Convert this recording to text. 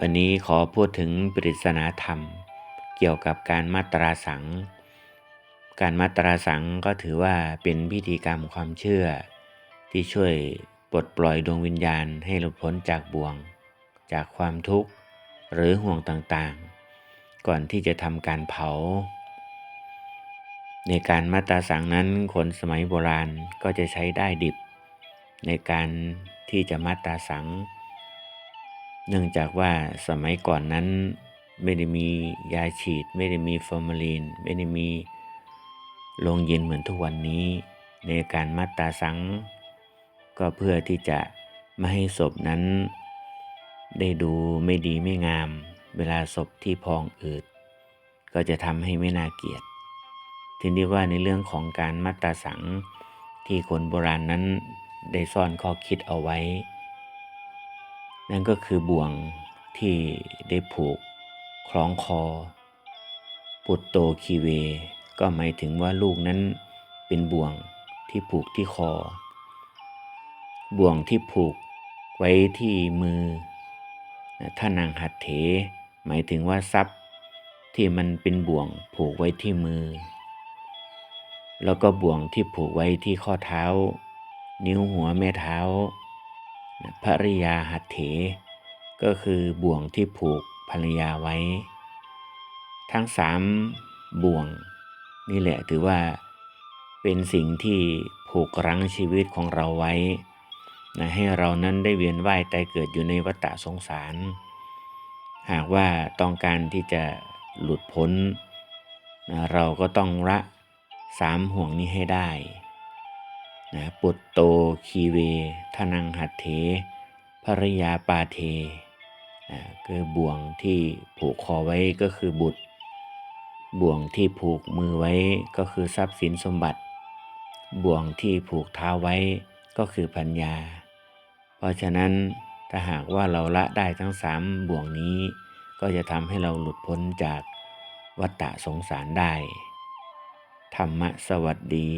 วันนี้ขอพูดถึงปริศนาธรรม เกี่ยวกับการมาตราสัง การมาตราสังก็ถือว่าเป็นพิธีกรรมความเชื่อ ที่ช่วยปลดปล่อยดวงวิญญาณให้หลุดพ้นจากบ่วง จากความทุกข์หรือห่วงต่างๆ ก่อนที่จะทำการเผา ในการมาตราสังนั้นคนสมัยโบราณก็จะใช้ได้ดิบ ในการที่จะมาตราสัง เนื่องจากว่าสมัยก่อนนั้นไม่ได้มียาฉีด ไม่ได้มีฟอร์มาลีน ไม่ได้มีโรงเย็นเหมือนทุกวันนี้ ในการมัดตาสัง ก็เพื่อที่จะไม่ให้ศพนั้น ได้ดูไม่ดีไม่งาม เวลาศพที่พองอืด ก็จะทำให้ไม่น่าเกลียดทีนี้ว่าในเรื่องของการมัตตาสังที่คนโบราณนั้นได้ซ่อนข้อคิดเอาไว้ นั่นก็คือบ่วงที่ได้ผูกคล้องคอ ปุตโตคีเว ก็หมายถึงว่าลูกนั้นเป็นบ่วงที่ผูกที่คอ บ่วงที่ผูกไว้ที่มือถ้านางหัดเถ หมายถึงว่าทรัพย์ที่มันเป็นบ่วงผูกไว้ที่มือ แล้วก็บ่วงที่ผูกไว้ที่ข้อเท้า นิ้วหัวแม่เท้า ภริยาหัตเถก็คือบ่วงที่ผูกภรรยาไว้ ทั้งสามบ่วง นี่แหละถือว่าเป็นสิ่งที่ผูกรั้งชีวิตของเราไว้นะให้เรานั้นได้เวียนว่ายตายเกิดอยู่ในวัฏสงสาร หากว่าต้องการที่จะหลุดพ้นนะเราก็ต้องละสามห่วงนี้ให้ได้ นะปุตโตคีเว ทนังหัตเถภริยาปาเทนะคือบ่วงที่ผูกคอไว้ก็คือบุตร บ่วงที่ผูกมือไว้ก็คือทรัพย์สินสมบัติ บ่วงที่ผูกเท้าไว้ก็คือปัญญา เพราะฉะนั้นถ้าหากว่าเราละได้ทั้งสามบ่วงนี้ ก็จะทำให้เราหลุดพ้นจากวัฏฏะสงสารได้ ธรรมะสวัสดี